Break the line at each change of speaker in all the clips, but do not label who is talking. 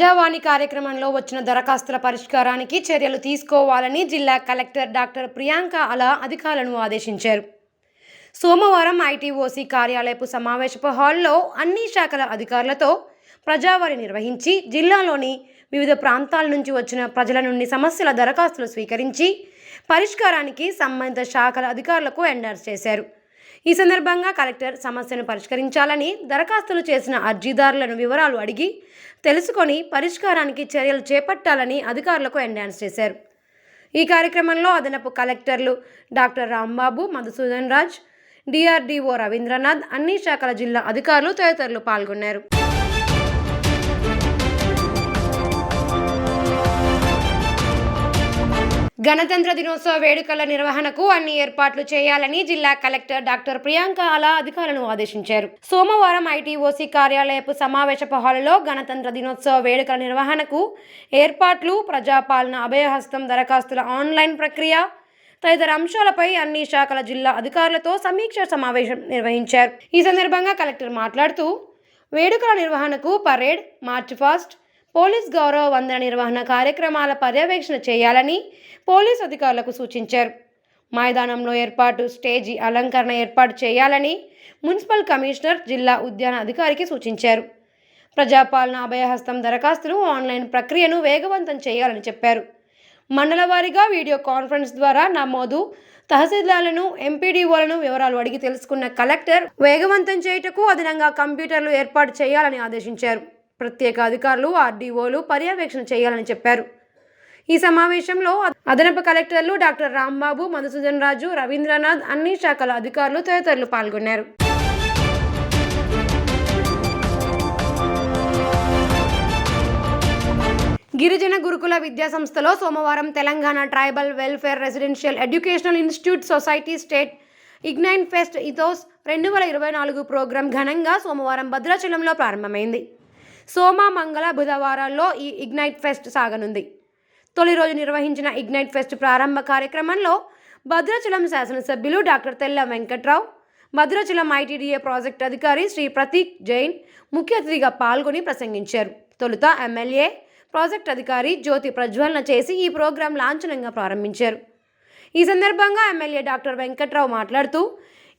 ప్రజావాణి కార్యక్రమంలో వచ్చిన దరఖాస్తుల పరిష్కారానికి చర్యలు తీసుకోవాలని జిల్లా కలెక్టర్ డాక్టర్ ప్రియాంక అలా అధికారులను ఆదేశించారు. సోమవారం ఐటీఓసీ కార్యాలయపు సమావేశపు హాల్లో అన్ని శాఖల అధికారులతో ప్రజావాణి నిర్వహించి జిల్లాలోని వివిధ ప్రాంతాల నుంచి వచ్చిన ప్రజల నుండి సమస్యల దరఖాస్తులు స్వీకరించి పరిష్కారానికి సంబంధిత శాఖల అధికారులకు ఎండార్స్ చేశారు. ఈ సందర్భంగా కలెక్టర్ సమస్యను పరిష్కరించాలని దరఖాస్తులు చేసిన అర్జీదారులను వివరాలు అడిగి తెలుసుకొని పరిష్కారానికి చర్యలు చేపట్టాలని అధికారులకు ఎండాన్స్ చేశారు. ఈ కార్యక్రమంలో అదనపు కలెక్టర్లు డాక్టర్ రాంబాబు మధుసూదన్ రాజ్ డిఆర్డిఓ రవీంద్రనాథ్ అన్ని శాఖల జిల్లా అధికారులు తదితరులు పాల్గొన్నారు. గణతంత్ర దినోత్సవ వేడుకల నిర్వహణకు అన్ని ఏర్పాట్లు చేయాలని జిల్లా కలెక్టర్ డాక్టర్ ప్రియాంక అలా అధికారులను ఆదేశించారు. సోమవారం ఐటీఓసీ కార్యాలయపు సమావేశపు హాలులో గణతంత్ర దినోత్సవ వేడుకల నిర్వహణకు ఏర్పాట్లు ప్రజాపాలన అభయహస్తం దరఖాస్తుల ఆన్లైన్ ప్రక్రియ తదితర అంశాలపై అన్ని శాఖల జిల్లా అధికారులతో సమీక్ష సమావేశం నిర్వహించారు. ఈ సందర్భంగా కలెక్టర్ మాట్లాడుతూ వేడుకల నిర్వహణకు పరేడ్ మార్చ్ ఫాస్ట్ పోలీస్ గౌరవ వందన నిర్వహణ కార్యక్రమాల పర్యవేక్షణ చేయాలని పోలీస్ అధికారులకు సూచించారు. మైదానంలో ఏర్పాటు స్టేజీ అలంకరణ ఏర్పాటు చేయాలని మున్సిపల్ కమిషనర్ జిల్లా ఉద్యాన అధికారికి సూచించారు. ప్రజాపాలన అభయహస్తం దరఖాస్తులు ఆన్లైన్ ప్రక్రియను వేగవంతం చేయాలని చెప్పారు. మండల వారీగా వీడియో కాన్ఫరెన్స్ ద్వారా నమోదు తహసీల్దార్లను ఎంపీడీఓలను వివరాలు అడిగి తెలుసుకున్న కలెక్టర్ వేగవంతం చేయుటకు అదనంగా కంప్యూటర్లు ఏర్పాటు చేయాలని ఆదేశించారు. ప్రత్యేక అధికారులు ఆర్డీఓలు పర్యవేక్షణ చేయాలని చెప్పారు. ఈ సమావేశంలో అదనపు కలెక్టర్లు డాక్టర్ రాంబాబు మధుసూదన్ రాజు రవీంద్రనాథ్ అన్ని శాఖల అధికారులు తదితరులు పాల్గొన్నారు. గిరిజన గురుకుల విద్యా సంస్థలో సోమవారం Telangana tribal welfare residential educational institute society state ఇగ్నైన్ fest ethos రెండు వేల ఇరవై నాలుగు ప్రోగ్రాం ఘనంగా సోమవారం భద్రాచలంలో ప్రారంభమైంది. సోమ మంగళ బుధవారాల్లో ఈ ఇగ్నైట్ ఫెస్ట్ సాగనుంది. తొలి రోజు నిర్వహించిన ఇగ్నైట్ ఫెస్ట్ ప్రారంభ కార్యక్రమంలో భద్రాచలం శాసనసభ్యులు డాక్టర్ తెల్ల వెంకట్రావు భద్రాచలం ఐటీడీఏ ప్రాజెక్ట్ అధికారి శ్రీ ప్రతీక్ జైన్ ముఖ్య అతిథిగా పాల్గొని ప్రసంగించారు. తొలుత ఎమ్మెల్యే ప్రాజెక్ట్ అధికారి జ్యోతి ప్రజ్వలన చేసి ఈ ప్రోగ్రాం లాంఛనంగా ప్రారంభించారు. ఈ సందర్భంగా ఎమ్మెల్యే డాక్టర్ వెంకట్రావు మాట్లాడుతూ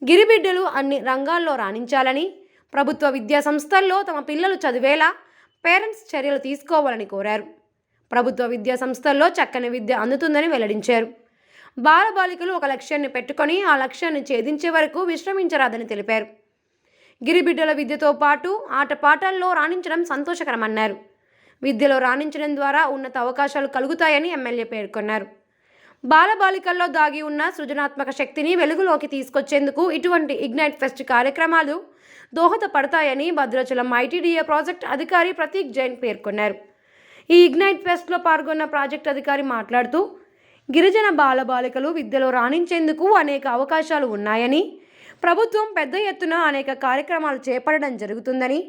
గిరిబిడ్డలు అన్ని రంగాల్లో రాణించాలని ప్రభుత్వ విద్యా సంస్థల్లో తమ పిల్లలు చదివేలా పేరెంట్స్ చర్యలు తీసుకోవాలని కోరారు. ప్రభుత్వ విద్యా సంస్థల్లో చక్కని విద్య అందుతుందని వెల్లడించారు. బాలబాలికలు ఒక లక్ష్యాన్ని పెట్టుకొని ఆ లక్ష్యాన్ని ఛేదించే వరకు విశ్రమించరాదని తెలిపారు. గిరిబిడ్డల విద్యతో పాటు ఆటపాటల్లో రాణించడం సంతోషకరమన్నారు. విద్యలో రాణించడం ద్వారా ఉన్నత అవకాశాలు కలుగుతాయని ఎమ్మెల్యే పేర్కొన్నారు. బాలబాలికల్లో దాగి ఉన్న సృజనాత్మక శక్తిని వెలుగులోకి తీసుకొచ్చేందుకు ఇటువంటి ఇగ్నైట్ ఫెస్ట్ కార్యక్రమాలు దోహదపడతాయని భద్రాచలం ఐటీడీఏ ప్రాజెక్ట్ అధికారి ప్రతీక్ జైన్ పేర్కొన్నారు. ఈ ఇగ్నైట్ ఫెస్ట్లో పాల్గొన్న ప్రాజెక్ట్ అధికారి మాట్లాడుతూ గిరిజన బాలబాలికలు విద్యలో రాణించేందుకు అనేక అవకాశాలు ఉన్నాయని ప్రభుత్వం పెద్ద ఎత్తున అనేక కార్యక్రమాలు చేపట్టడం జరుగుతుందని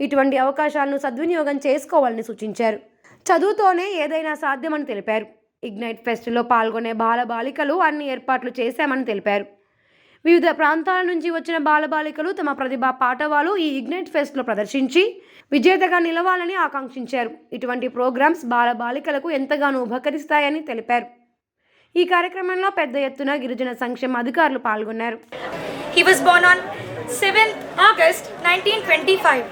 ఇటువంటి అవకాశాలను సద్వినియోగం చేసుకోవాలని సూచించారు. చదువుతోనే ఏదైనా సాధ్యమని తెలిపారు. ఇగ్నైట్ ఫెస్ట్లో పాల్గొనే బాలబాలికలు అన్ని ఏర్పాట్లు చేశామని తెలిపారు. వివిధ ప్రాంతాల నుంచి వచ్చిన బాలబాలికలు తమ ప్రతిభా పాఠవాలు ఈ ఇగ్నైట్ ఫెస్ట్లో ప్రదర్శించి విజేతగా నిలవాలని ఆకాంక్షించారు ఇటువంటి ప్రోగ్రామ్స్ బాలబాలికలకు ఎంతగానో ఉపకరిస్తాయని తెలిపారు ఈ కార్యక్రమంలో పెద్ద ఎత్తున గిరిజన సంక్షేమ అధికారులు పాల్గొన్నారు
He was born on 7th August 1925.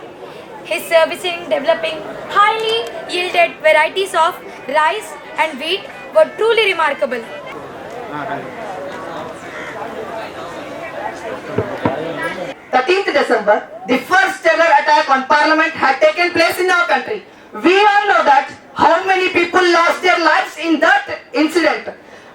His service in developing highly yielded varieties of rice and wheat were truly remarkable.
13th December, the first terror attack on parliament had taken place in our country. We all know that how many people lost their lives in that incident.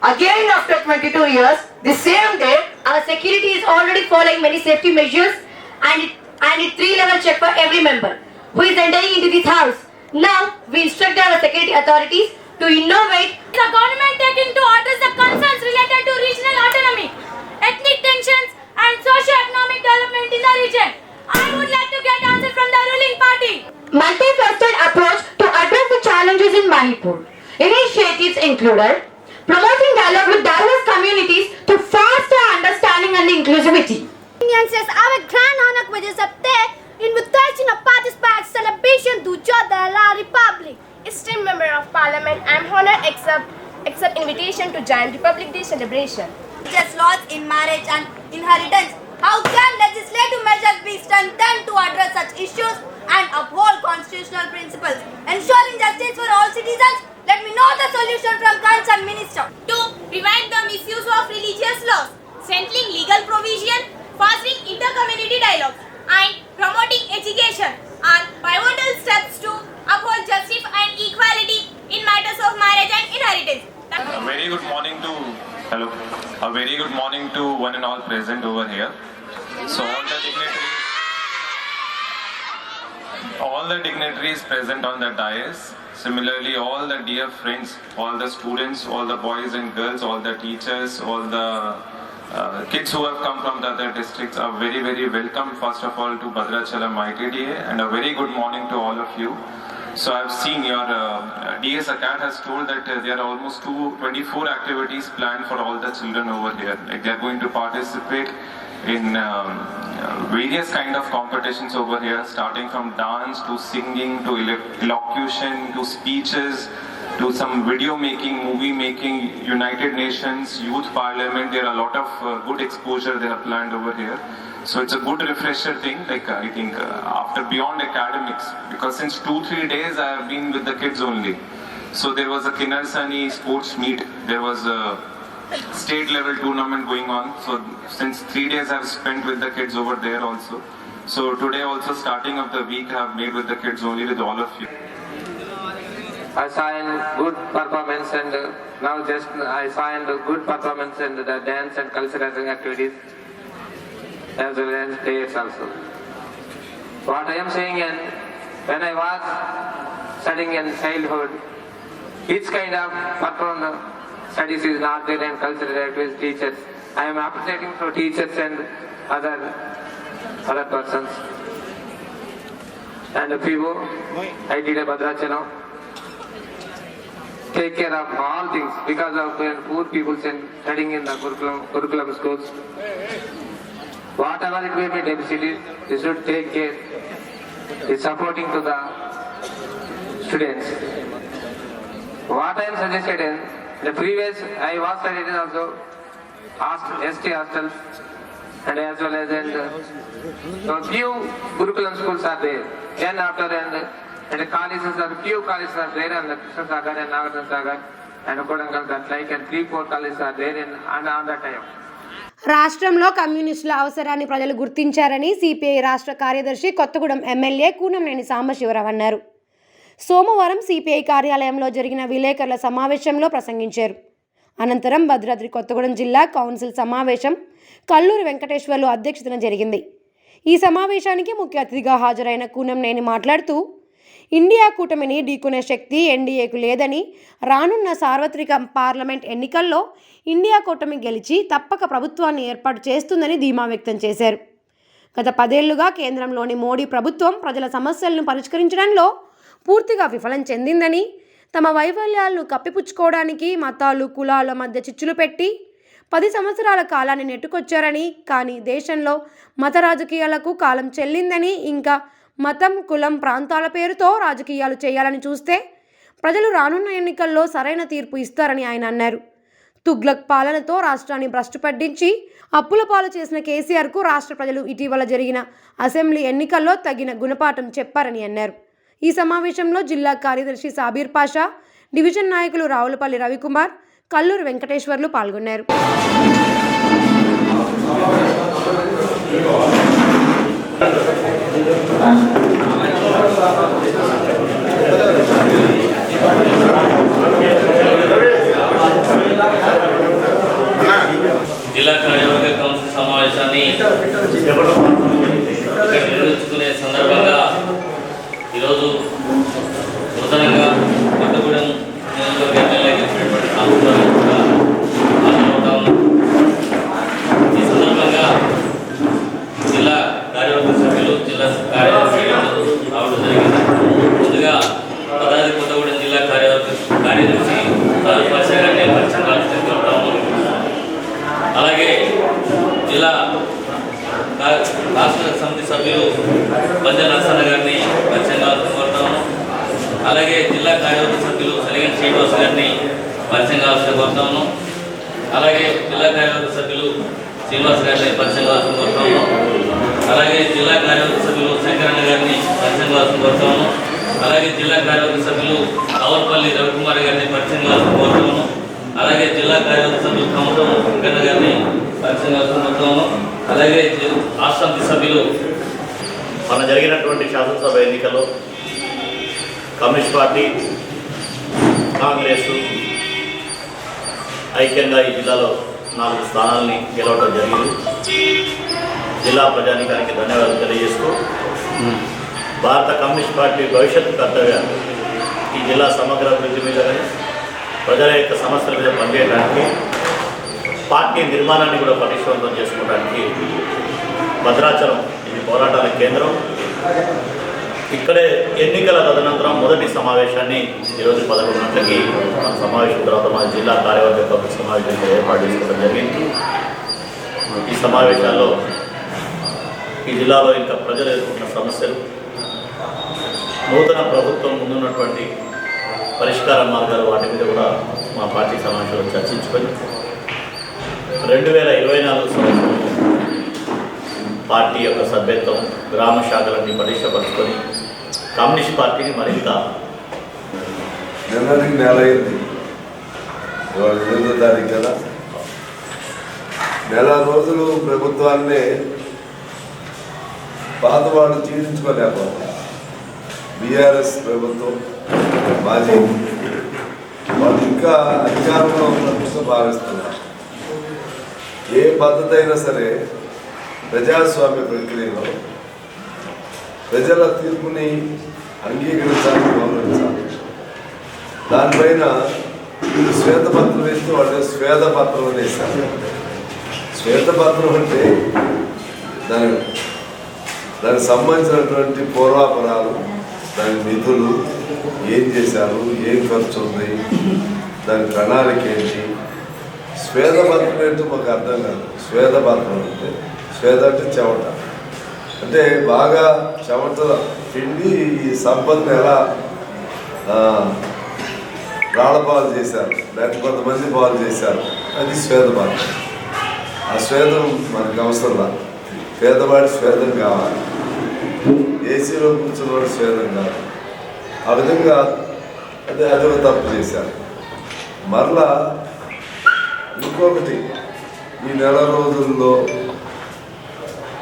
Again after 22 years, the same day,
Our security is already following many safety measures and it, and it three level check for every member who is entering into this house. Now we instruct our security authorities to innovate
The government taking to address the concerns related to regional autonomy, ethnic tensions and socio-economic development in the region. I would like to get answer from the ruling party.
Multifaceted approach to address the challenges in Manipur. Initiatives included promoting dialogue with diverse communities to foster understanding and inclusivity.
Indians says our grand honor which is up there invitation of participate celebration to Jodala Republic.
Esteemed member of parliament, I am honored accept accept invitation to join Republic Day celebration.
Just laws in marriage and inheritance. How can legislative measures be strengthened to address such issues and uphold constitutional principles, ensuring justice for all citizens? Let me know the solution from concerned minister.
to prevent the misuse of religious laws, strengthening legal provision, fostering inter-community dialogue, and promoting education are pivotal steps to uphold justice and equality in matters of marriage and inheritance.
A very good morning to hello. A very good morning to one and all present over here. So all the dignitaries, all the dignitaries present on the dais. Similarly, all the dear friends, all the students, all the boys and girls, all the teachers, all the uh, kids who have come from the other districts are very, very welcome. First of all, to Bhadrachalam ITDA, and a very good morning to all of you. So I've seen your uh, DS Acat has told that uh, there are almost two, 24 activities planned for all the children over here. Like they are going to participate in um, uh, various kind of competitions over here, starting from dance to singing to elocution to speeches to some video making, movie making, United Nations, Youth Parliament. There are a lot of uh, good exposure they are planned over here. So it's a good refresher thing. Like I think uh, after beyond academics, because since two three days I have been with the kids only. So there was a Kinarsani sports meet. There was a state level tournament going on. So since three days I've spent with the kids over there also. So today also starting of the week I've made with the kids only with all of you.
I in good performance and uh, now just I the good performance in the dance and cultural activities as well as prayers also. What I am saying and when I was studying in childhood, each kind of performance studies is not there and cultural activities teachers. I am appreciating for teachers and other other persons. And people, I did a Bhadrachalam take care of all things because of poor people send studying in the curriculum, curriculum schools. Whatever it may be deficit, they should take care. Is supporting to the students. What I am suggested in the previous, I was studied in also host, ST hostels and as well as in the, so few curriculum schools are there. Then after and and the colleges are few colleges are there and the Krishna Sagar and Nagarjuna Sagar and Kodangal that like and three four colleges are there in and on that time.
రాష్ట్రంలో కమ్యూనిస్టుల అవసరాన్ని ప్రజలు గుర్తించారని CPI రాష్ట్ర కార్యదర్శి Kothagudem MLA Kunamneni Sambasivarao అన్నారు. సోమవారం CPI కార్యాలయంలో జరిగిన విలేకరుల సమావేశంలో ప్రసంగించారు. అనంతరం భద్రాద్రి కొత్తగూడెం జిల్లా కౌన్సిల్ సమావేశం కల్లూరి వెంకటేశ్వర్లు అధ్యక్షతన జరిగింది. ఈ సమావేశానికి ముఖ్య అతిథిగా హాజరైన కూనంనేని మాట్లాడుతూ ఇండియా కూటమిని ఢీకొనే శక్తి ఎన్డీఏకు లేదని రానున్న సార్వత్రిక పార్లమెంట్ ఎన్నికల్లో ఇండియా కూటమి గెలిచి తప్పక ప్రభుత్వాన్ని ఏర్పాటు చేస్తుందని ధీమా వ్యక్తం చేశారు. గత పదేళ్ళుగా కేంద్రంలోని మోడీ ప్రభుత్వం ప్రజల సమస్యలను పరిష్కరించడంలో పూర్తిగా విఫలం చెందిందని తమ వైఫల్యాలను కప్పిపుచ్చుకోవడానికి మతాలు కులాల మధ్య చిచ్చులు పెట్టి పది సంవత్సరాల కాలాన్ని నెట్టుకొచ్చారని కానీ దేశంలో మత రాజకీయాలకు కాలం చెల్లిందని ఇంకా మతం కులం ప్రాంతాల పేరుతో రాజకీయాలు చేయాలని చూస్తే ప్రజలు రానున్న ఎన్నికల్లో సరైన తీర్పు ఇస్తారని ఆయన అన్నారు. తుగ్లక్ పాలనతో రాష్ట్రాన్ని భ్రష్టు పట్టించి అప్పుల పాలు చేసిన కేసీఆర్కు రాష్ట్ర ప్రజలు ఇటీవల జరిగిన అసెంబ్లీ ఎన్నికల్లో తగిన గుణపాఠం చెప్పారని అన్నారు. ఈ సమావేశంలో జిల్లా కార్యదర్శి సాబీర్ పాషా డివిజన్ నాయకులు రావులపల్లి రవికుమార్ కల్లూరు వెంకటేశ్వర్లు పాల్గొన్నారు.
జిల్లా కార్యవర్గ కౌన్సిల్ సమావేశాన్ని నిర్వహించుకునే సందర్భంగా ఈరోజు నూతనంగా జిల్లా రాష్ట్ర సమితి సభ్యులు బంజ నరసన్న గారిని పరిచయంగా కోరుతాము అలాగే జిల్లా కార్యవర్గ సభ్యులు సలిగన్ శ్రీనివాస్ గారిని పరిచయం కావాల్సిన కోరుతాము అలాగే జిల్లా కార్యవర్గ సభ్యులు శ్రీనివాస్ గారిని పరిచయం కావాల్సిన కోరుతాము అలాగే జిల్లా కార్యవర్గ సభ్యులు శంకరన్న గారిని పరిచయం కావాల్సిన కోరుతాము అలాగే జిల్లా కార్యవర్గ సభ్యులు రావులపల్లి రవికుమార్ గారిని పరిచయం కావాల్సిన కోరుతాము అలాగే జిల్లా కార్యవర్గ సభ్యులు కమతం వెంకన్న గారిని పరిచయం అలాగే జి- రాష్ట్ర సభ్యులు
మన జరిగినటువంటి శాసనసభ ఎన్నికల్లో కమ్యూనిస్ట్ పార్టీ కాంగ్రెస్ ఐక్యంగా ఈ జిల్లాలో నాలుగు స్థానాలని గెలవడం జరిగింది. జిల్లా ప్రజానికానికి ధన్యవాదాలు తెలియజేస్తూ భారత కమ్యూనిస్ట్ పార్టీ భవిష్యత్తు కర్తవ్యాలు ఈ జిల్లా సమగ్ర అభివృద్ధి మీద కానీ ప్రజల యొక్క సమస్యల మీద పనిచేయడానికి పార్టీ నిర్మాణాన్ని కూడా పటిష్టవంతం చేసుకోవడానికి భద్రాచలం ఇది పోరాటాల కేంద్రం. ఇక్కడే ఎన్నికల తదనంతరం మొదటి సమావేశాన్ని ఈరోజు పదకొండు గంటలకి మన సమావేశం తర్వాత మన జిల్లా కార్యవర్గ సభ్యుల సమావేశం ఏర్పాటు చేసుకోవడం జరిగింది. ఈ సమావేశాల్లో ఈ జిల్లాలో ఇంకా ప్రజలు ఎదుర్కొన్న సమస్యలు నూతన ప్రభుత్వం ముందున్నటువంటి పరిష్కార మార్గాలు వాటి మీద కూడా మా పార్టీ సమావేశంలో చర్చించుకొని రెండు వేల ఇరవై నాలుగు సంవత్సరం పార్టీ యొక్క సభ్యత్వం గ్రామ శాఖలన్నీ పటిష్టపరుచుకొని కమ్యూనిస్ట్ పార్టీని మరింత
నెల అయింది. ఎనిమిదో తారీఖు కదా. నెల రోజులు ప్రభుత్వాన్ని పాత వాళ్ళు జీర్ణించుకోలేకపోతారు బీఆర్ఎస్ ప్రభుత్వం మాజీ వాళ్ళు ఇంకా అధికారంలో ఉన్నట్టు భావిస్తున్నారు. ఏ పద్ధతి అయినా సరే ప్రజాస్వామ్య ప్రక్రియలో ప్రజల తీర్పుని అంగీకరించాలని గౌరవించాలి. దానిపైన వీళ్ళు శ్వేతపత్రం వేస్తే వాళ్ళు శ్వేతపత్రం అనేసారు శ్వేతపత్రం అంటే దాని దానికి సంబంధించినటువంటి పూర్వాపరాలు దాని నిధులు ఏం చేశారు? ఏం ఖర్చు ఉంది? దాని ప్రణాళిక ఏంటి? శ్వేతపత్రం ఏంటో మాకు అర్థం కాదు. శ్వేతపత్రం అంటే శ్వేత అంటే చెమట. అంటే బాగా చెమట పిండి ఈ సంపదను ఎలా రాళ్ళ పాలు చేశారు. లేకపోతే కొంతమంది పాలు చేశారు. అది శ్వేతపత్రం ఆ స్వేదం మనకు అవసరంలా పేదవాడి స్వేదం కావాలి. ఏసీలో కూర్చున్నవాడు శ్వేతం కావాలి ఆ విధంగా అదే అదే తప్పు చేశారు. మరలా ఇంకొకటి ఈ నెల రోజుల్లో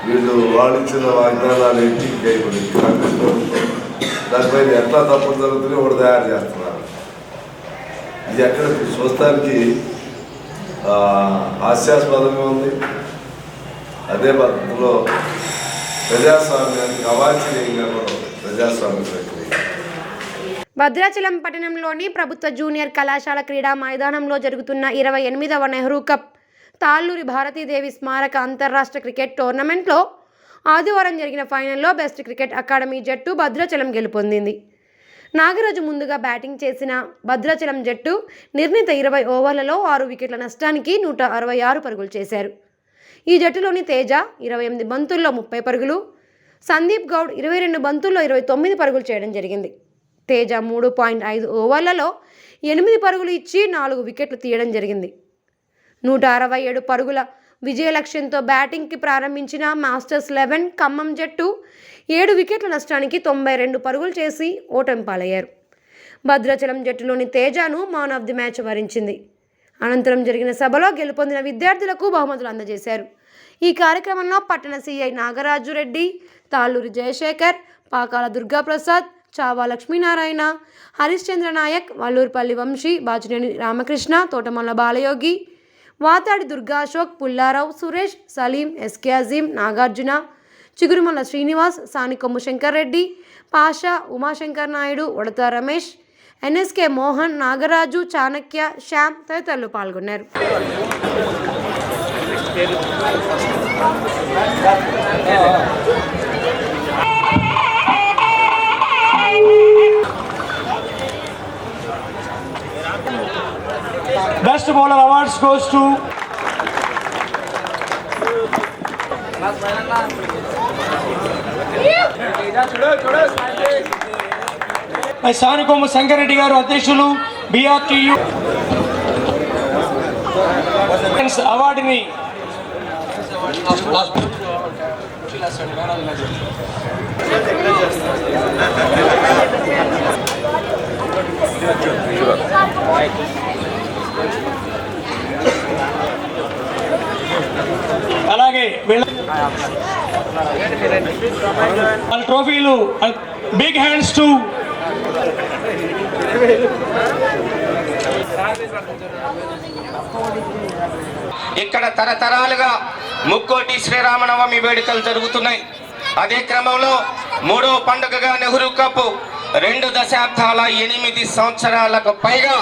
వీళ్ళు వాళ్ళిచ్చిన వాగ్దానాలు ఏంటి ఇంకేపడి కాంగ్రెస్ ప్రభుత్వం దానిపైన ఎట్లా తప్పులు జరుగుతున్నాయో ఒకటి తయారు చేస్తున్నారు. ఇది ఎక్కడ చూస్తానికి హాస్యాస్పదంగా ఉంది. అదే పద్ధతిలో ప్రజాస్వామ్యానికి అవాంఛనీయంగా ప్రజాస్వామ్య ప్రక్రియ
భద్రాచలం పట్టణంలోని ప్రభుత్వ జూనియర్ కళాశాల క్రీడా మైదానంలో జరుగుతున్న ఇరవై ఎనిమిదవ నెహ్రూ కప్ తాళ్ళూరి భారతీదేవి స్మారక అంతర్రాష్ట్ర క్రికెట్ టోర్నమెంట్లో ఆదివారం జరిగిన ఫైనల్లో బెస్ట్ క్రికెట్ అకాడమీ జట్టు భద్రాచలం గెలుపొందింది. నాగరాజు ముందుగా బ్యాటింగ్ చేసిన భద్రాచలం జట్టు నిర్ణీత ఇరవై ఓవర్లలో ఆరు వికెట్ల నష్టానికి నూట అరవై ఆరు పరుగులు చేశారు. ఈ జట్టులోని తేజ ఇరవై ఎనిమిది బంతుల్లో ముప్పై పరుగులు సందీప్ గౌడ్ ఇరవై రెండు బంతుల్లో ఇరవై తొమ్మిది పరుగులు చేయడం జరిగింది. తేజ మూడు పాయింట్ ఐదు ఓవర్లలో ఎనిమిది పరుగులు ఇచ్చి నాలుగు వికెట్లు తీయడం జరిగింది. నూట అరవై ఏడు పరుగుల విజయ లక్ష్యంతో బ్యాటింగ్కి ప్రారంభించిన మాస్టర్స్ లెవెన్ ఖమ్మం జట్టు ఏడు వికెట్ల నష్టానికి తొంభై రెండు పరుగులు చేసి ఓటమి పాలయ్యారు భద్రాచలం జట్టులోని తేజాను మాన్ ఆఫ్ ది మ్యాచ్ వరించింది. అనంతరం జరిగిన సభలో గెలుపొందిన విద్యార్థులకు బహుమతులు అందజేశారు. ఈ కార్యక్రమంలో పట్టణ CI Nagaraju Reddy Talluri Jayashekar Pakala Durgaprasad Chava Lakshminarayana Harishchandra Nayak Vallurupalli Vamsi Bachineni Ramakrishna Thotamalla Balayogi Vatadi Durga Ashok Pullarao Suresh Saleem SK Azeem Nagarjuna Chigurumalla Srinivas Sanikommu Shankar Reddy Pasha Umashankar Naidu Udatha Ramesh NSK Mohan Nagaraju Chanakya Shyam తదితరులు పాల్గొన్నారు.
Best bowler awards goes to my Sanukoma Shankarreddy గారు అధ్యక్షులు బిఆర్టీయు అవార్డుని అలాగే వీళ్ళ వాళ్ళ ట్రోఫీలు big hands to
ఇక్కడ తరతరాలుగా ముక్కోటి శ్రీరామనవమి వేడుకలు జరుగుతున్నాయి. అదే క్రమంలో మూడో పండుగగా నెహ్రూ కప్ రెండు దశాబ్దాల ఎనిమిది సంవత్సరాలకు పైగా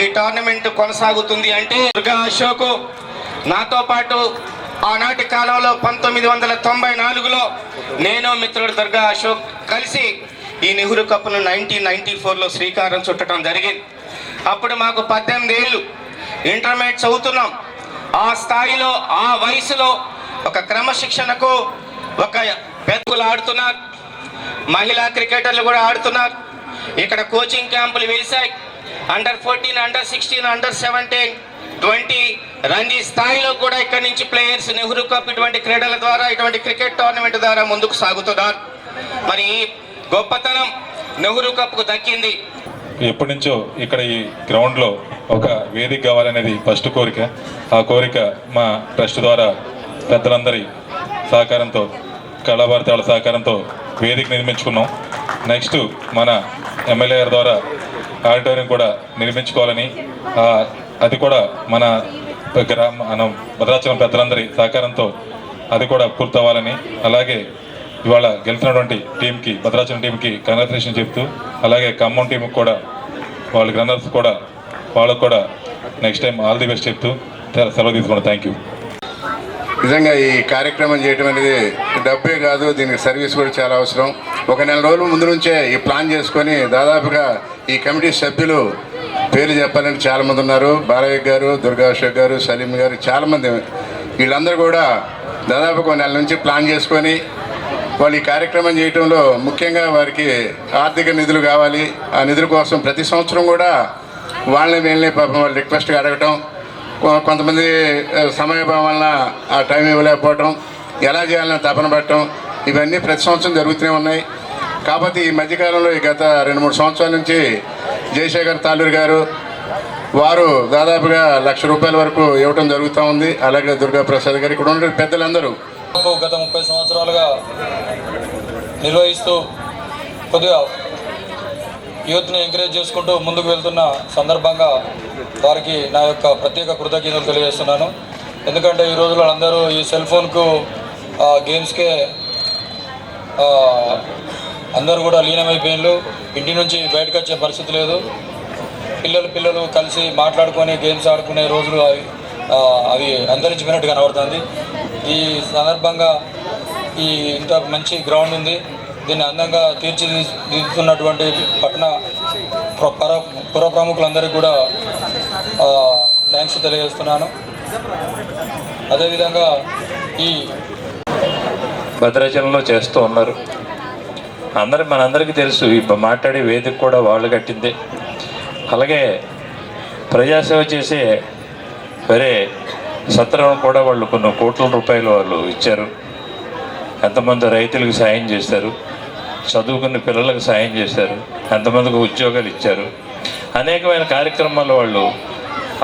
ఈ టోర్నమెంట్ కొనసాగుతుంది అంటే దుర్గా అశోక్ నాతో పాటు ఆనాటి కాలంలో పంతొమ్మిది వందల తొంభై నాలుగులో నేను మిత్రుడు దుర్గా అశోక్ కలిసి ఈ నెహ్రూ కప్ను నైన్టీన్ నైన్టీ ఫోర్లో శ్రీకారం చుట్టడం జరిగింది. అప్పుడు మాకు పద్దెనిమిది ఏళ్ళు. ఇంటర్మీడియట్ చదువుతున్నాం ఆ స్థాయిలో ఆ వయసులో ఒక క్రమశిక్షణకు ఒక పెద్దలు ఆడుతున్నారు. మహిళా క్రికెటర్లు కూడా ఆడుతున్నారు. ఇక్కడ కోచింగ్ క్యాంపులు వెలిసాయి under fourteen under sixteen under seventeen twenty Ranji స్థాయిలో కూడా ఇక్కడి నుంచి ప్లేయర్స్ నెహ్రూ కప్ ఇటువంటి క్రీడల ద్వారా ఇటువంటి క్రికెట్ టోర్నమెంట్ ద్వారా ముందుకు సాగుతున్నారు. మరి గొప్పతనం నెహ్రూ కప్కు దక్కింది.
ఎప్పటి నుంచో ఇక్కడ ఈ గ్రౌండ్లో ఒక వేదిక కావాలనేది ఫస్ట్ కోరిక. ఆ కోరిక మా ట్రస్ట్ ద్వారా పెద్దలందరి సహకారంతో కళాభారతి వాళ్ళ సహకారంతో వేదిక నిర్మించుకున్నాం. నెక్స్ట్ మన ఎమ్మెల్యే గారి ద్వారా ఆడిటోరియం కూడా నిర్మించుకోవాలని అది కూడా మన గ్రామ మనం భద్రాచలం పెద్దలందరి సహకారంతో అది కూడా పూర్తవ్వాలని అలాగే ఇవాళ గెలిచినటువంటి టీంకి భద్రాచలం టీంకి కంగ్రాచులేషన్ చెప్తూ అలాగే ఖమ్మం టీంకి కూడా వాళ్ళకి రన్నర్స్ కూడా వాళ్ళకు కూడా next time all the best చెప్తూ సెలవు తీసుకోండి థ్యాంక్ యూ
నిజంగా ఈ కార్యక్రమం చేయడం అనేది డబ్బే కాదు దీనికి సర్వీస్ కూడా చాలా అవసరం. ఒక నెల రోజుల ముందు నుంచే ఈ ప్లాన్ చేసుకొని దాదాపుగా ఈ కమిటీ సభ్యులు పేర్లు చెప్పాలంటే చాలామంది ఉన్నారు. బాలయ్య గారు దుర్గా అశోక్ గారు సలీం గారు చాలామంది. వీళ్ళందరూ కూడా దాదాపు ఒక నెల నుంచి ప్లాన్ చేసుకొని వాళ్ళు ఈ కార్యక్రమం చేయడంలో ముఖ్యంగా వారికి ఆర్థిక నిధులు కావాలి. ఆ నిధుల కోసం ప్రతి సంవత్సరం కూడా వాళ్ళని వీళ్ళని పాపం వాళ్ళు రిక్వెస్ట్గా అడగటం కొంతమంది సమయభావం వలన ఆ టైం ఇవ్వలేకపోవటం ఎలా చేయాలని తపన పడటం ఇవన్నీ ప్రతి సంవత్సరం జరుగుతూనే ఉన్నాయి. కాకపోతే ఈ మధ్యకాలంలో ఈ గత రెండు మూడు సంవత్సరాల నుంచి జయశేఖర్ తాలూరు గారు వారు దాదాపుగా లక్ష రూపాయల వరకు ఇవ్వటం జరుగుతూ ఉంది. అలాగే దుర్గాప్రసాద్ గారు ఇక్కడ ఉన్న పెద్దలందరూ.
గత ముప్పై సంవత్సరాలుగా నిర్వహిస్తూ కొద్దిగా యూత్ని ఎంకరేజ్ చేసుకుంటూ ముందుకు వెళ్తున్న సందర్భంగా వారికి నా యొక్క ప్రత్యేక కృతజ్ఞతలు తెలియజేస్తున్నాను. ఎందుకంటే ఈ రోజుల్లో అందరూ ఈ సెల్ ఫోన్కు గేమ్స్కే అందరూ కూడా లీనమైపోయినారు ఇంటి నుంచి బయటకు వచ్చే పరిస్థితి లేదు. పిల్లలు పిల్లలు కలిసి మాట్లాడుకొని గేమ్స్ ఆడుకునే రోజులు అవి అవి అంతరించిపోయినట్టు కనబడుతుంది. ఈ సందర్భంగా ఈ ఇంత మంచి గ్రౌండ్ ఉంది. దీన్ని అందంగా తీర్చిదిద్దుతున్నటువంటి పట్టణ ప్ర- పర పుర ప్రముఖులందరికీ కూడా థ్యాంక్స్ తెలియజేస్తున్నాను. అదేవిధంగా ఈ
భద్రాచలంలో చేస్తూ ఉన్నారు. అందరి మనందరికీ తెలుసు ఇప్పుడు మాట్లాడే వేదిక కూడా వాళ్ళు కట్టింది. అలాగే ప్రజాసేవ చేసే వేరే సత్రం కూడా వాళ్ళు కొన్ని కోట్ల రూపాయలు వాళ్ళు ఇచ్చారు. ఎంతమంది రైతులకు సాయం చేశారు చదువుకున్న పిల్లలకు సాయం చేశారు ఎంతమందికి ఉద్యోగాలు ఇచ్చారు. అనేకమైన కార్యక్రమాలు వాళ్ళు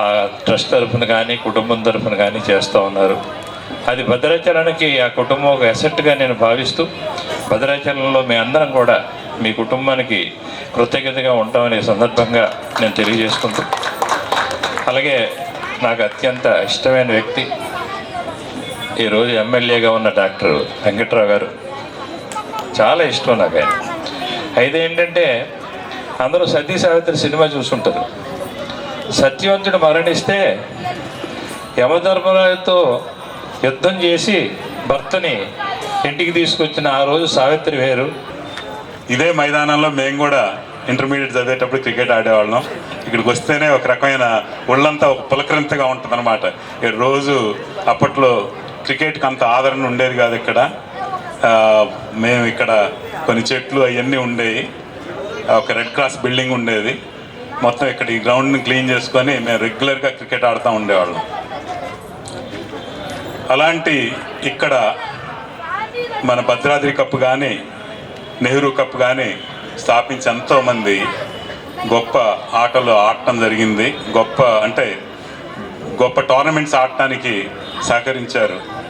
ఆ ట్రస్ట్ తరఫున కానీ కుటుంబం తరఫున కానీ చేస్తూ ఉన్నారు. అది భద్రాచలానికి ఆ కుటుంబం ఒక ఎసెట్గా నేను భావిస్తూ భద్రాచలంలో మీ అందరం కూడా మీ కుటుంబానికి కృతజ్ఞతగా ఉంటామనే సందర్భంగా నేను తెలియజేసుకుంటూ. అలాగే నాకు అత్యంత ఇష్టమైన వ్యక్తి ఈరోజు ఎమ్మెల్యేగా ఉన్న డాక్టర్ వెంకట్రావు గారు. చాలా ఇష్టం నాకు ఆయన. అయితే ఏంటంటే అందరూ సతీ సావిత్రి సినిమా చూసుంటారు సత్యవంతుడు మరణిస్తే యమధర్మరాజుతో యుద్ధం చేసి భర్తని ఇంటికి తీసుకొచ్చిన ఆ రోజు సావిత్రి వేరు.
ఇదే మైదానంలో మేము కూడా ఇంటర్మీడియట్ చదివేటప్పుడు క్రికెట్ ఆడేవాళ్ళం. ఇక్కడికి వస్తేనే ఒక రకమైన ఒళ్ళంతా ఒక పులకరింతగా ఉంటుంది అనమాట రోజు అప్పట్లో క్రికెట్కి అంత ఆదరణ ఉండేది కాదు ఇక్కడ. మేము ఇక్కడ కొన్ని చెట్లు అవన్నీ ఉండేవి ఒక రెడ్ క్రాస్ బిల్డింగ్ ఉండేది. మొత్తం ఇక్కడ ఈ గ్రౌండ్ని క్లీన్ చేసుకొని మేము రెగ్యులర్గా క్రికెట్ ఆడుతూ ఉండేవాళ్ళం. అలాంటి ఇక్కడ మన భద్రాద్రి కప్ కానీ నెహ్రూ కప్ కానీ స్థాపించి ఎంతోమంది గొప్ప ఆటలు ఆడటం జరిగింది. గొప్ప అంటే గొప్ప టోర్నమెంట్స్ ఆడటానికి సహకరించారు.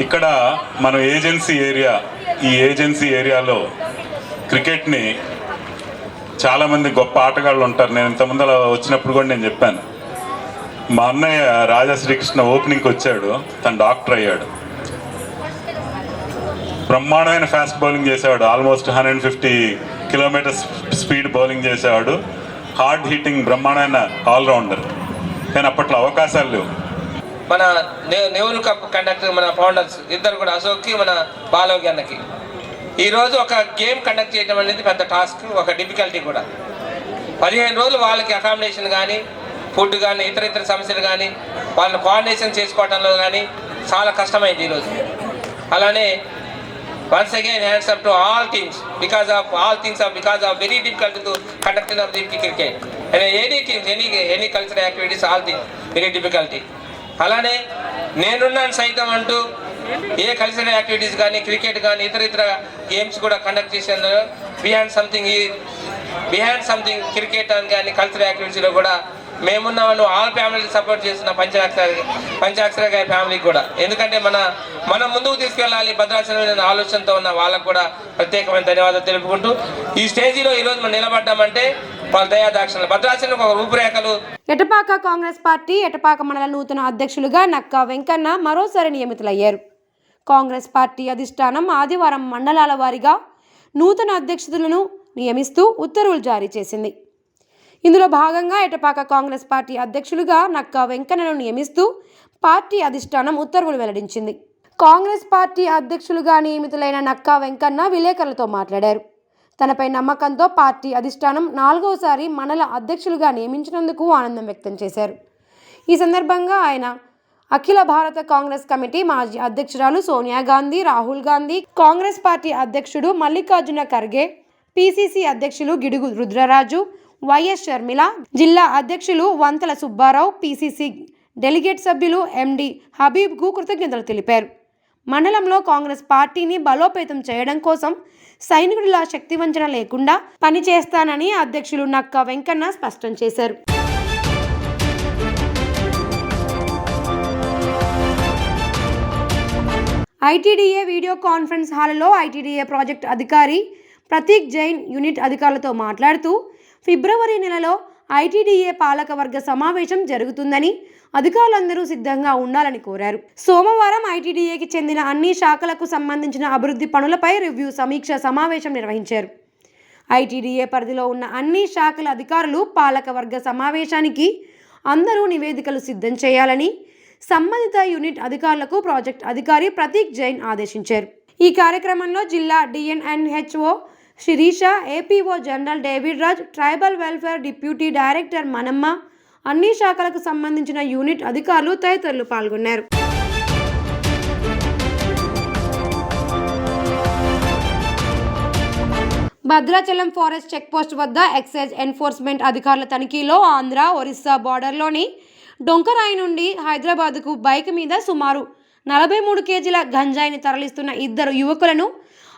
ఇక్కడ మనం ఏజెన్సీ ఏరియా ఈ ఏజెన్సీ ఏరియాలో క్రికెట్ని చాలామంది గొప్ప ఆటగాళ్ళు ఉంటారు. నేను ఇంతకుముందు అలా వచ్చినప్పుడు కూడా నేను చెప్పాను. మా అన్నయ్య రాజా శ్రీకృష్ణ ఓపెనింగ్కి వచ్చాడు. తను డాక్టర్ అయ్యాడు. బ్రహ్మాండమైన ఫాస్ట్ బౌలింగ్ చేసేవాడు. Almost hundred fifty kilometres speed bowling చేసేవాడు. హార్డ్ హిట్టింగ్ బ్రహ్మాండమైన ఆల్రౌండర్ కానీ అప్పట్లో అవకాశాలు లేవు.
మన నె- నెహ్రూ కప్ కండక్టర్ మన ఫౌండర్స్ ఇద్దరు కూడా అశోక్కి మన బాలయోగి అన్నకి. ఈరోజు ఒక గేమ్ కండక్ట్ చేయడం అనేది పెద్ద టాస్క్ ఒక డిఫికల్టీ కూడా. పదిహేను రోజులు వాళ్ళకి అకామిడేషన్ కానీ ఫుడ్ కానీ ఇతర ఇతర సమస్యలు కానీ వాళ్ళని కోఆర్డినేషన్ చేసుకోవడంలో కానీ చాలా కష్టమైంది ఈరోజు అలానే once again hands up to all teams because of all things of because of very difficult to conducting of the cricket any teams any any cultural activities all things very difficulty అలానే నేనున్నాను సైతం అంటూ ఏ cultural activities కానీ cricket కానీ ఇతర ఇతర games కూడా conduct చేసేందుకు బిహాండ్ సంథింగ్ ఈ బిహాండ్ సంథింగ్ క్రికెట్ అని కానీ కల్చరల్ యాక్టివిటీస్లో కూడా మేమున్నామని ఆల్ ఫ్యామిలీకి సపోర్ట్ చేస్తున్న పంచాక్షర పంచాక్షర గారి ఫ్యామిలీకి కూడా. ఎందుకంటే మన మనం ముందుకు తీసుకెళ్ళాలి భద్రాచలం ఆలోచనతో ఉన్న వాళ్ళకు కూడా ప్రత్యేకమైన ధన్యవాదాలు తెలుపుకుంటూ ఈ స్టేజీలో ఈరోజు మనం నిలబడ్డామంటే వాళ్ళ దయాదాక్షణలు భద్రాచలం ఒక రూపురేఖలు.
ఎటపాక కాంగ్రెస్ పార్టీ ఎటపాక మండల నూతన అధ్యక్షులుగా నక్కా వెంకన్న మరోసారి నియమితులయ్యారు. కాంగ్రెస్ పార్టీ అధిష్టానం ఆదివారం మండలాల వారీగా నూతన అధ్యక్షులను నియమిస్తూ ఉత్తర్వులు జారీ చేసింది. ఇందులో భాగంగా ఎటపాక కాంగ్రెస్ పార్టీ అధ్యక్షులుగా నక్కా వెంకన్నను నియమిస్తూ పార్టీ అధిష్టానం ఉత్తర్వులు వెల్లడించింది. కాంగ్రెస్ పార్టీ అధ్యక్షులుగా నియమితులైన నక్కా వెంకన్న విలేకరులతో మాట్లాడారు. తనపై నమ్మకంతో పార్టీ అధిష్టానం నాలుగవసారి మండల అధ్యక్షులుగా నియమించినందుకు ఆనందం వ్యక్తం చేశారు. ఈ సందర్భంగా ఆయన అఖిల భారత కాంగ్రెస్ కమిటీ మాజీ అధ్యక్షురాలు సోనియా గాంధీ రాహుల్ గాంధీ కాంగ్రెస్ పార్టీ అధ్యక్షుడు మల్లికార్జున ఖర్గే పిసిసి అధ్యక్షులు గిడుగు రుద్రరాజు వైఎస్ షర్మిల జిల్లా అధ్యక్షులు వంతల సుబ్బారావు పిసిసి డెలిగేట్ సభ్యులు ఎండి హబీబ్కు కృతజ్ఞతలు తెలిపారు. మండలంలో కాంగ్రెస్ పార్టీని బలోపేతం చేయడం కోసం సైనికుడిలా శక్తివంచన లేకుండా పనిచేస్తానని అధ్యక్షులు నక్క వెంకన్న స్పష్టం చేశారు. ఐటీడీఏ వీడియో కాన్ఫరెన్స్ హాల్లో ఐటీడీఏ ప్రాజెక్ట్ అధికారి ప్రతీక్ జైన్ యూనిట్ అధికారులతో మాట్లాడుతూ ఫిబ్రవరి నెలలో ఐటీడీఏ పాలకవర్గ సమావేశం జరుగుతుందని అధికారులందరూ సిద్ధంగా ఉండాలని కోరారు. సోమవారం ఐటీడీఏకి చెందిన అన్ని శాఖలకు సంబంధించిన అభివృద్ధి పనులపై రివ్యూ సమీక్ష సమావేశం నిర్వహించారు. ఐటీడీఏ పరిధిలో ఉన్న అన్ని శాఖల అధికారులు పాలకవర్గ సమావేశానికి అందరూ నివేదికలు సిద్ధం చేయాలని సంబంధిత యూనిట్ అధికారులకు ప్రాజెక్ట్ అధికారి ప్రతీక్ జైన్ ఆదేశించారు. ఈ కార్యక్రమంలో జిల్లా DNNHO Sirisha APO general David Raj tribal welfare deputy director Manamma అన్ని శాఖలకు సంబంధించిన యూనిట్ అధికారులు తదితరులు పాల్గొన్నారు. భద్రాచలం ఫారెస్ట్ చెక్పోస్ట్ వద్ద ఎక్సైజ్ ఎన్ఫోర్స్మెంట్ అధికారుల తనిఖీలో ఆంధ్ర ఒరిస్సా బార్డర్లోని డొంకరాయి నుండి హైదరాబాద్కు బైక్ మీద సుమారు నలభై మూడు కేజీల గంజాయిని తరలిస్తున్న ఇద్దరు యువకులను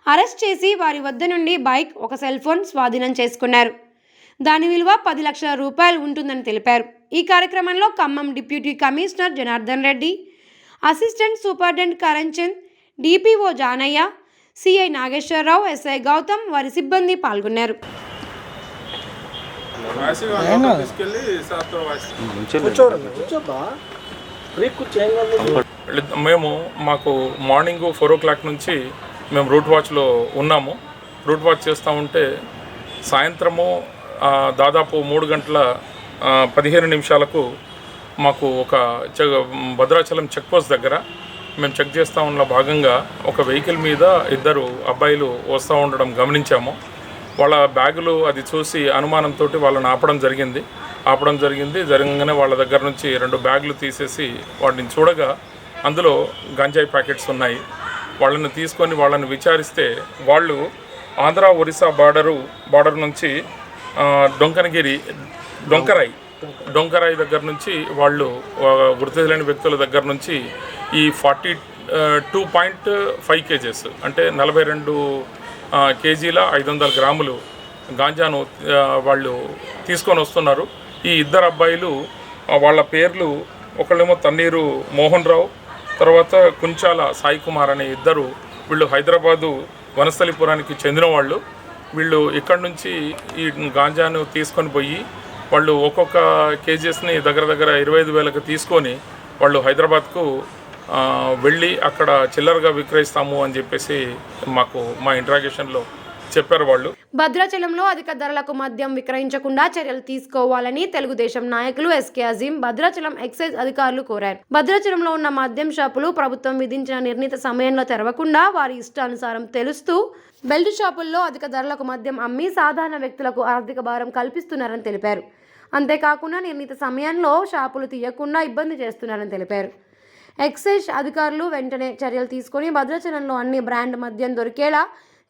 అరెస్ట్ చేసి వారి వద్ద నుండి బైక్ ఒక సెల్ ఫోన్ స్వాధీనం చేసుకున్నారు. దాని విలువ పది లక్షల రూపాయలు ఉంటుందని తెలిపారు. ఈ కార్యక్రమంలో Khammam deputy commissioner Janardhan Reddy assistant superintendent Karan Chand DPO Janaiah CI Nageswararao SI Gautam వారి సిబ్బంది పాల్గొన్నారు.
మేము మాకు మార్నింగ్ ఫోర్ ఓ క్లాక్ నుంచి మేము రూట్ వాచ్లో ఉన్నాము. రూట్ వాచ్ చేస్తూ ఉంటే సాయంత్రము దాదాపు మూడు గంటల పదిహేను నిమిషాలకు మాకు ఒక చె- భద్రాచలం చెక్ పోస్ట్ దగ్గర మేము చెక్ చేస్తూ ఉన్న భాగంగా ఒక వెహికల్ మీద ఇద్దరు అబ్బాయిలు వస్తూ ఉండడం గమనించాము. వాళ్ళ బ్యాగులు అది చూసి అనుమానంతో వాళ్ళని ఆపడం జరిగింది. ఆపడం జరిగింది. జరగగానే వాళ్ళ దగ్గర నుంచి రెండు బ్యాగులు తీసేసి వాటిని చూడగా అందులో గంజాయి ప్యాకెట్స్ ఉన్నాయి. వాళ్ళని తీసుకొని వాళ్ళని విచారిస్తే వాళ్ళు ఆంధ్ర ఒరిస్సా బార్డరు బార్డర్ నుంచి డొంకనగిరి డొంకరాయి డొంకరాయి దగ్గర నుంచి వాళ్ళు గుర్తులేని వ్యక్తుల దగ్గర నుంచి ఈ forty two point five KGs అంటే నలభై రెండు కేజీల ఐదు వందల గ్రాములు గాంజాను వాళ్ళు తీసుకొని వస్తున్నారు. ఈ ఇద్దరు అబ్బాయిలు వాళ్ళ పేర్లు ఒకళ్ళేమో తన్నీరు మోహన్ రావు తర్వాత కుంచాల సాయి కుమార్ అనే ఇద్దరు వీళ్ళు హైదరాబాదు వనస్థలిపురానికి చెందిన వాళ్ళు. వీళ్ళు ఇక్కడ నుంచి ఈ గాంజాను తీసుకొని పోయి వాళ్ళు ఒక్కొక్క కేజీస్ని దగ్గర దగ్గర ఇరవై ఐదు వేలకు తీసుకొని వాళ్ళు హైదరాబాద్కు వెళ్ళి అక్కడ చిల్లరగా విక్రయిస్తాము అని చెప్పేసి మాకు మా ఇంట్రాగేషన్లో చెప్పారు వాళ్ళు.
భద్రాచలంలో అధిక ధరలకు మద్యం విక్రయించకుండా చర్యలు తీసుకోవాలని తెలుగుదేశం నాయకులు ఎస్కే అజీం భద్రాచలం ఎక్సైజ్ అధికారులు కోరారు. భద్రాచలంలో ఉన్న మద్యం షాపులు ప్రభుత్వం విధించిన నిర్ణీత సమయంలో తెరవకుండా వారి ఇష్టానుసారం తెలుస్తూ బెల్ట్ షాపుల్లో అధిక ధరలకు మద్యం అమ్మి సాధారణ వ్యక్తులకు ఆర్థిక భారం కల్పిస్తున్నారని తెలిపారు. అంతేకాకుండా నిర్ణీత సమయంలో షాపులు తీయకుండా ఇబ్బంది చేస్తున్నారని తెలిపారు. ఎక్సైజ్ అధికారులు వెంటనే చర్యలు తీసుకొని భద్రాచలంలో అన్ని బ్రాండ్ మద్యం దొరికేలా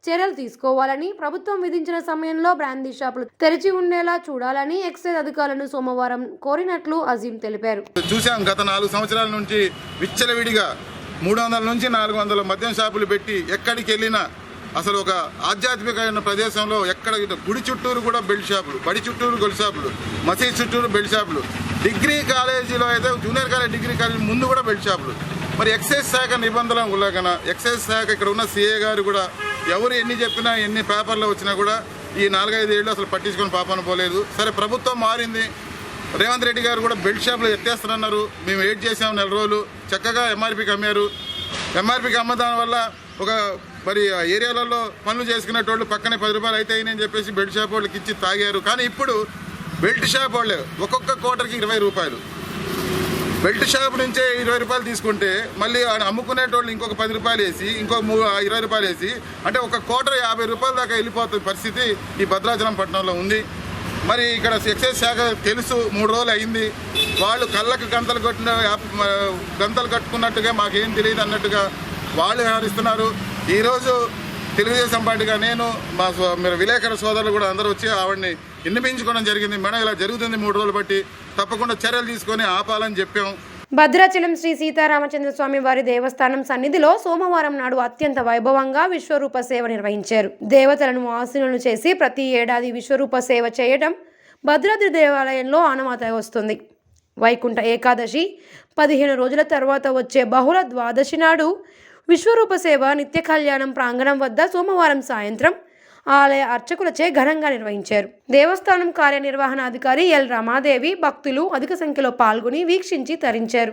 చర్యలు తీసుకోవాలని ప్రభుత్వం విధించిన సమయంలో బ్రాందీ షాపులు తెరిచి ఉండేలా చూడాలని ఎక్సైజ్ అధికారులను సోమవారం కోరినట్లు అజీం తెలిపారు.
చూసాం గత నాలుగు సంవత్సరాల నుంచి విచ్చలవిడిగా మూడు వందల నుంచి నాలుగు వందల మద్యం షాపులు పెట్టి ఎక్కడికి వెళ్ళినా అసలు ఒక ఆధ్యాత్మికమైన ప్రదేశంలో ఎక్కడ గుడి చుట్టూరు కూడా బెల్ట్ షాపులు బడి చుట్టూరు గొలి షాపులు మసీద్ చుట్టూరు బెల్ట్ షాపులు డిగ్రీ కాలేజీలో అయితే జూనియర్ కాలేజ్ డిగ్రీ కాలేజీ ముందు కూడా బెల్ట్ షాపులు. మరి ఎక్సైజ్ శాఖ నిబంధనల ఉల్లంఘన ఎక్సైజ్ శాఖ ఇక్కడ ఉన్న సీఏ గారు కూడా ఎవరు ఎన్ని చెప్పినా ఎన్ని పేపర్లో వచ్చినా కూడా ఈ నాలుగైదు ఏళ్ళు అసలు పట్టించుకొని పాపన పోలేదు. సరే ప్రభుత్వం మారింది. రేవంత్ రెడ్డి గారు కూడా బెల్ట్ షాప్లు ఎత్తేస్తారన్నారు మేము వెయిట్ చేసాం నెల రోజులు. చక్కగా ఎంఆర్పీకి అమ్మారు. ఎంఆర్పీకి అమ్మదాని వల్ల ఒక మరి ఏరియాలలో పనులు చేసుకునేటోళ్ళు పక్కనే పది రూపాయలు అయితే అని చెప్పేసి బెల్ట్ షాప్ వాళ్ళకి ఇచ్చి తాగారు. కానీ ఇప్పుడు బెల్ట్ షాప్ వాళ్ళే ఒక్కొక్క కోటర్కి ఇరవై రూపాయలు. బెల్ట్ షాప్ నుంచే ఇరవై రూపాయలు తీసుకుంటే మళ్ళీ అమ్ముకునేటోళ్ళు ఇంకొక పది రూపాయలు వేసి ఇంకొక మూ ఇరవై రూపాయలు వేసి అంటే ఒక కోట యాభై రూపాయల దాకా వెళ్ళిపోతున్న పరిస్థితి ఈ భద్రాచలం పట్టణంలో ఉంది. మరి ఇక్కడ ఎక్సైజ్ శాఖ తెలుసు మూడు రోజులు అయింది. వాళ్ళు కళ్ళకు గంతలు కట్టిన గంతలు కట్టుకున్నట్టుగా మాకేం తెలియదు అన్నట్టుగా వాళ్ళు వ్యవహరిస్తున్నారు. ఈరోజు తెలుగుదేశం పార్టీగా నేను మా సో మీరు విలేకరుల సోదరులు కూడా అందరూ వచ్చి ఆవిడని వినిపించుకోవడం జరిగింది. మేడం ఇలా జరుగుతుంది మూడు రోజులు బట్టి. తప్పకుండా చర్యలు తీసుకొని ఆపాలని చెప్పాం
భద్రాచలం శ్రీ సీతారామచంద్ర స్వామి వారి దేవస్థానం సన్నిధిలో సోమవారం నాడు అత్యంత వైభవంగా విశ్వరూప సేవ నిర్వహించారు. దేవతలను ఆశీనులను చేసి ప్రతి ఏడాది విశ్వరూప సేవ చేయడం భద్రాద్రి దేవాలయంలో ఆనవాత వస్తుంది. వైకుంఠ ఏకాదశి పదిహేను రోజుల తర్వాత వచ్చే బహుళ ద్వాదశి నాడు విశ్వరూప సేవ నిత్య కళ్యాణం ప్రాంగణం వద్ద సోమవారం సాయంత్రం ఆలయ అర్చకులచే ఘనంగా నిర్వహించారు. దేవస్థానం కార్యనిర్వహణాధికారి ఎల్. రమాదేవి భక్తులు అధిక సంఖ్యలో పాల్గొని వీక్షించి తరించారు.